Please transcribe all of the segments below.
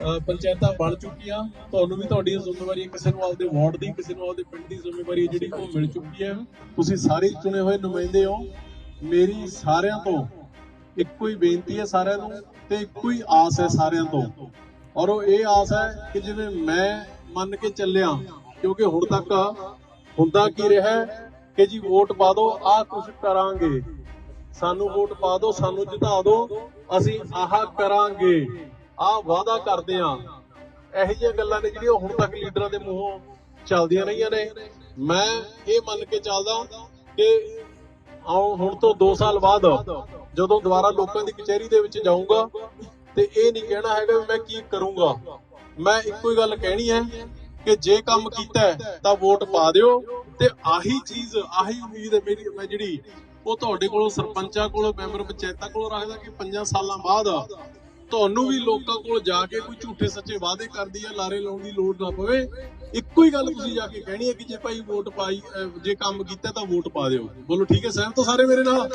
ਪੰਚਾਇਤਾਂ ਬਣ ਚੁੱਕੀਆਂ। ਤੁਹਾਨੂੰ ਵੀ ਤੁਹਾਡੀਆਂ ਜ਼ਿੰਮੇਵਾਰੀਆਂ ਕਿਸੇ ਨੂੰ ਆਪਦੇ ਵਾਰਡ ਦੀ, ਕਿਸੇ ਨੂੰ ਆਪਦੇ ਪਿੰਡ ਦੀ ਜ਼ਿੰਮੇਵਾਰੀ ਹੈ ਜਿਹੜੀ ਉਹ ਮਿਲ ਚੁੱਕੀ ਹੈ। ਤੁਸੀਂ ਸਾਰੇ ਚੁਣੇ ਹੋਏ ਨੁਮਾਇੰਦੇ ਹੋ। ਮੇਰੀ ਸਾਰਿਆਂ ਤੋਂ ਇੱਕੋ ਹੀ ਬੇਨਤੀ ਹੈ ਸਾਰਿਆਂ ਨੂੰ ਤੇ ਇੱਕੋ ਹੀ ਆਸ ਹੈ ਸਾਰਿਆਂ ਤੋਂ। ਔਰ ਉਹ ਇਹ ਆਸ ਹੈ ਕਿ ਜਿਵੇਂ ਮੈਂ ਮੰਨ ਕੇ ਚੱਲਿਆ, ਕਿਉਂਕਿ ਹੁਣ ਤੱਕ ਹੁੰਦਾ ਕੀ ਰਿਹਾ ਕਿ ਜੀ ਵੋਟ ਪਾ ਦਿਓ, ਆਹ ਕੁਝ ਕਰਾਂਗੇ। ਸਾਨੂੰ ਵੋਟ ਪਾ ਦਿਓ, ਸਾਨੂੰ ਜਿਤਾ ਦਿਓ, ਅਸੀਂ ਆਹ ਕਰਾਂਗੇ। ਆਹ ਵਾਅਦਾ ਕਰਦੇ ਆ ਇਹੋ ਜਿਹੀਆਂ ਗੱਲਾਂ ਨੇ ਜਿਹੜੀਆਂ ਹੁਣ ਤੱਕ ਲੀਡਰਾਂ ਦੇ ਮੂੰਹੋਂ ਚੱਲਦੀਆਂ ਰਹੀਆਂ ਨੇ। ਮੈਂ ਇਹ ਮੰਨ ਕੇ ਚੱਲਦਾ ਕਿ ਆਉਂ ਹੁਣ ਤੋਂ 2 ਸਾਲ ਬਾਅਦ ਜਦੋਂ ਦੁਬਾਰਾ ਲੋਕਾਂ ਦੀ ਕਚਹਿਰੀ ਦੇ ਵਿੱਚ ਜਾਊਂਗਾ ਤੇ ਇਹ ਨਹੀਂ ਕਹਿਣਾ ਹੈਗਾ ਵੀ ਮੈਂ ਕੀ ਕਰੂੰਗਾ। ਮੈਂ ਇੱਕੋ ਹੀ ਗੱਲ ਕਹਿਣੀ ਹੈ ਕਿ ਜੇ ਕੰਮ ਕੀਤਾ ਤਾਂ ਵੋਟ ਪਾ ਦਿਓ ਤੇ ਆਹੀ ਚੀਜ਼, ਆਹੀ ਉਮੀਦ ਹੈ ਮੇਰੀ, ਮੈਂ ਜਿਹੜੀ ਉਹ ਤੁਹਾਡੇ ਕੋਲੋਂ, ਸਰਪੰਚਾਂ ਕੋਲੋਂ, ਮੈਂਬਰ ਪੰਚਾਇਤਾਂ ਕੋਲੋਂ ਰੱਖਦਾ ਕਿ 5 ਸਾਲਾਂ ਬਾਅਦ ਤੁਹਾਨੂੰ ਵੀ ਲੋਕਾਂ ਕੋਲ ਜਾ ਕੇ ਕੋਈ ਝੂਠੇ ਸੱਚੇ ਵਾਅਦੇ ਕਰਦੀ ਆ ਲਾਰੇ ਲਾਉਣ ਦੀ ਲੋੜ ਨਾ ਪਵੇ। ਇੱਕੋ ਹੀ ਗੱਲ ਤੁਸੀਂ ਜਾ ਕੇ ਕਹਿਣੀ ਹੈ ਕਿ ਜੇ ਭਾਈ ਵੋਟ ਪਾਈ ਜੇ ਕੰਮ ਕੀਤਾ ਤਾਂ ਵੋਟ ਪਾ ਦਿਓ। ਬੋਲੋ ਠੀਕ ਹੈ ਸਹਿਮਤ ਹੋ ਸਾਰੇ ਮੇਰੇ ਨਾਲ?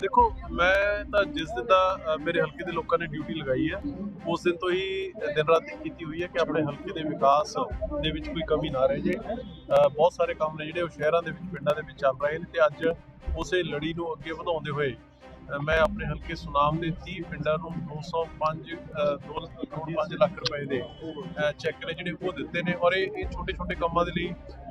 ਦੇਖੋ ਮੈਂ ਤਾਂ ਜਿਸ ਦਿਨ ਦਾ ਮੇਰੇ ਹਲਕੇ ਦੇ ਲੋਕਾਂ ਨੇ ਡਿਊਟੀ ਲਗਾਈ ਹੈ ਉਸ ਦਿਨ ਤੋਂ ਹੀ ਦਿਨ ਰਾਤ ਕੀਤੀ ਹੋਈ ਹੈ ਕਿ ਆਪਣੇ ਹਲਕੇ ਦੇ ਵਿਕਾਸ ਦੇ ਵਿੱਚ ਕੋਈ ਕਮੀ ਨਾ ਰਹਿ ਜੇ। ਅ, ਬਹੁਤ ਸਾਰੇ ਕੰਮ ਨੇ ਜਿਹੜੇ ਉਹ ਸ਼ਹਿਰਾਂ ਦੇ ਵਿੱਚ ਪਿੰਡਾਂ ਦੇ ਵਿੱਚ ਚੱਲ ਰਹੇ ਨੇ ਤੇ ਅੱਜ ਉਸੇ ਲੜੀ ਨੂੰ ਅੱਗੇ ਵਧਾਉਂਦੇ ਹੋਏ ਮੈਂ ਆਪਣੇ ਹਲਕੇ ਸੁਨਾਮ ਦੇ 30 ਪਿੰਡਾਂ ਨੂੰ 205 ਅ, ਦੋ ਕਰੋੜ 5 ਲੱਖ ਰੁਪਏ ਦੇ ਚੈੱਕ ਨੇ ਜਿਹੜੇ ਉਹ ਦਿੱਤੇ ਨੇ ਔਰ ਇਹ ਛੋਟੇ ਛੋਟੇ ਕੰਮਾਂ ਦੇ ਲਈ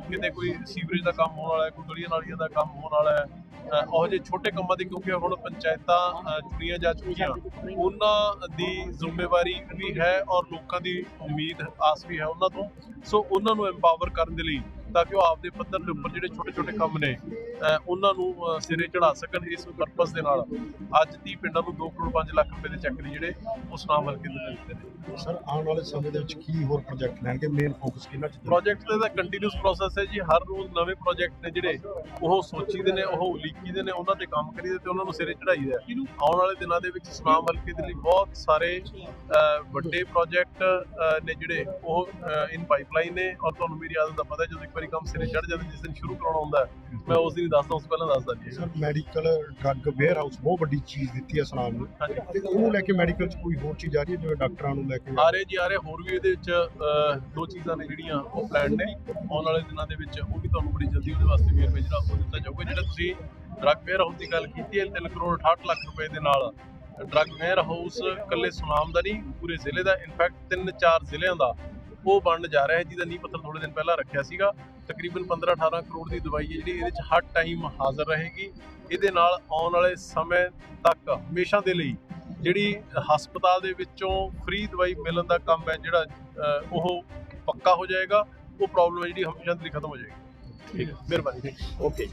ਕਿਤੇ ਕੋਈ ਸੀਵਰੇਜ ਦਾ ਕੰਮ ਹੋਣ ਵਾਲਾ ਹੈ ਕੋਈ ਗਲੀਆਂ ਨਾਲੀਆਂ ਦਾ ਕੰਮ ਹੋਣ ਵਾਲਾ ਹੈ ਉਹ ਉਹੋ ਜਿਹੇ ਛੋਟੇ ਕੰਮਾਂ ਦੀ ਕਿਉਂਕਿ ਹੁਣ ਪੰਚਾਇਤਾਂ ਚੁਣੀਆਂ ਜਾ ਚੁੱਕੀਆਂ ਉਹਨਾਂ ਦੀ ਜ਼ਿੰਮੇਵਾਰੀ ਵੀ ਹੈ ਔਰ ਲੋਕਾਂ ਦੀ ਉਮੀਦ ਆਸ ਵੀ ਹੈ ਉਹਨਾਂ ਤੋਂ ਸੋ ਉਹਨਾਂ ਨੂੰ ਐਮਪਾਵਰ ਕਰਨ ਦੇ ਲਈ ਤਾਂ ਕਿ ਉਹ ਆਪਦੇ ਪੱਧਰ ਦੇ ਉੱਪਰ ਜਿਹੜੇ ਛੋਟੇ ਛੋਟੇ ਕੰਮ ਨੇ ਉਹਨਾਂ ਨੂੰ ਸਿਰੇ ਚੜਾ ਸਕਣ ਇਸ ਪਰਪਸ ਦੇ ਨਾਲ। ਅੱਜ 30 ਪਿੰਡਾਂ ਨੂੰ 2 ਕਰੋੜ 5 ਲੱਖ ਰੁਪਏ ਦੇ ਚੈੱਕ ਨੇ ਜਿਹੜੇ ਉਸ ਨਾਮ ਹਲਕੇ ਦੇ ਦਿੱਤੇ ਨੇ। ਸਰ ਆਉਣ ਵਾਲੇ ਸਮੇਂ ਦੇ ਵਿੱਚ ਕੀ ਹੋਰ ਪ੍ਰੋਜੈਕਟ ਲੈਣਗੇ? ਮੇਨ ਫੋਕਸ ਕਿਹਨਾਂ ਚ? ਪ੍ਰੋਜੈਕਟ ਦਾ ਕੰਟੀਨਿਊਸ ਪ੍ਰੋਸੈਸ ਹੈ ਜੀ। ਹਰ ਰੋਜ਼ ਨਵੇਂ ਪ੍ਰੋਜੈਕਟ ਨੇ ਜਿਹੜੇ ਉਹ ਸੋਚੀਦੇ ਨੇ ਉਹ ਉਲੀਕੀਦੇ ਨੇ ਉਹਨਾਂ ਤੇ ਕੰਮ ਕਰੀਦੇ ਤੇ ਉਹਨਾਂ ਨੂੰ ਸਿਰੇ ਚੜਾਈਦਾ। ਆਉਣ ਵਾਲੇ ਦਿਨਾਂ ਦੇ ਵਿੱਚ ਸੁਨਾਮ ਹਲਕੇ ਦੇ ਲਈ ਬਹੁਤ ਸਾਰੇ ਵੱਡੇ ਪ੍ਰੋਜੈਕਟ ਨੇ ਜਿਹੜੇ ਉਹ ਇਨ ਪਾਈਪਲਾਈਨ ਨੇ। ਔਰ ਤੁਹਾਨੂੰ ਮੇਰੀ ਆਦਤ ਦਾ ਪਤਾ ਜਦੋਂ ਵਾਰੀ ਕੰਮ ਸਿਰੇ ਚੜ ਜਾਂਦਾ ਜਿਸ ਦਿਨ ਸ਼ੁਰੂ ਕਰਾਉਣਾ ਹੁੰਦਾ ਮੈਂ ਉਸ ਦਿਨ ਹੀ ਦੱਸਦਾ ਉਸ ਪਹਿਲਾਂ ਦੱਸਦਾ ਨਹੀਂ sir medical drug warehouse ਬਹੁਤ ਵੱਡੀ ਚੀਜ਼ ਦਿੱਤੀ ਹੈ ਸਨਾਮ ਨੂੰ। ਹਾਂਜੀ। ਤੇ ਉਹਨੂੰ ਲੈ ਕੇ ਮੈਡੀਕਲ ਚ ਕੋਈ ਹੋਰ ਚੀਜ਼ ਆ ਰਹੀ ਹੈ ਜਿਵੇਂ ਡਾਕਟਰਾਂ ਨੂੰ ਲੈ ਕੇ? ਆ ਰਹੇ ਜੀ ਆ ਰਹੇ ਹੋਰ ਵੀ ਇਹਦੇ ਵਿੱਚ ਦੋ ਚੀਜ਼ਾਂ ਨੇ ਜਿਹੜੀਆਂ ਉਹ ਪਲਾਨ ਨੇ। ਆਉਣ ਵਾਲੇ ਦਿਨਾਂ ਦੇ ਵਿੱਚ ਉਹ ਵੀ ਤੁਹਾਨੂੰ ਬੜੀ ਜਲਦੀ ਉਹਦੇ ਵਾਸਤੇ ਵੀ ਜਿਹੜਾ ਉਹ ਦਿੱਤਾ ਜਾਊਗਾ। ਜਿਹੜਾ ਤੁਸੀਂ ਡਰੱਗ ਵੇਅਰ ਹਾਊਸ ਦੀ ਗੱਲ ਕੀਤੀ ਹੈ 3 ਕਰੋੜ 68 ਲੱਖ ਰੁਪਏ ਦੇ ਨਾਲ। ਡਰੱਗ ਵੇਅਰ ਹਾਊਸ ਇਕੱਲੇ ਸੁਨਾਮ ਦਾ ਨਹੀਂ ਪੂਰੇ ਜ਼ਿਲ੍ਹੇ ਦਾ ਇਨਫੈਕਟ ਤਿੰਨ ਚਾਰ ਜ਼ਿਲ੍ਹਿਆਂ ਦਾ। ਉਹ ਬਣਨ ਜਾ ਰਿਹਾ ਹੈ। ਜਿਹਦਾ ਨੀਂਹ ਪੱਥਰ ਥੋੜੇ ਦਿਨ ਪਹਿਲਾਂ ਰੱਖਿਆ ਸੀਗਾ। ਤਕਰੀਬਨ 15-18 ਕਰੋੜ ਦੀ ਦਵਾਈ ਹੈ ਜਿਹੜੀ ਇਹਦੇ 'ਚ ਹਰ ਟਾਈਮ ਹਾਜ਼ਰ ਰਹੇਗੀ। ਇਹਦੇ ਨਾਲ ਆਉਣ ਵਾਲੇ ਸਮੇਂ ਤੱਕ ਹਮੇਸ਼ਾ ਦੇ ਲਈ ਜਿਹੜੀ ਹਸਪਤਾਲ ਦੇ ਵਿੱਚੋਂ ਫ੍ਰੀ ਦਵਾਈ ਮਿਲਣ ਦਾ ਕੰਮ ਹੈ ਜਿਹੜਾ ਉਹ ਪੱਕਾ ਹੋ ਜਾਏਗਾ। ਉਹ ਪ੍ਰੋਬਲਮ ਹੈ ਜਿਹੜੀ ਹਮੇਸ਼ਾ ਦੇ ਲਈ ਖਤਮ ਹੋ ਜਾਏਗੀ। ਠੀਕ ਹੈ। ਮਿਹਰਬਾਨੀ। ਓਕੇ।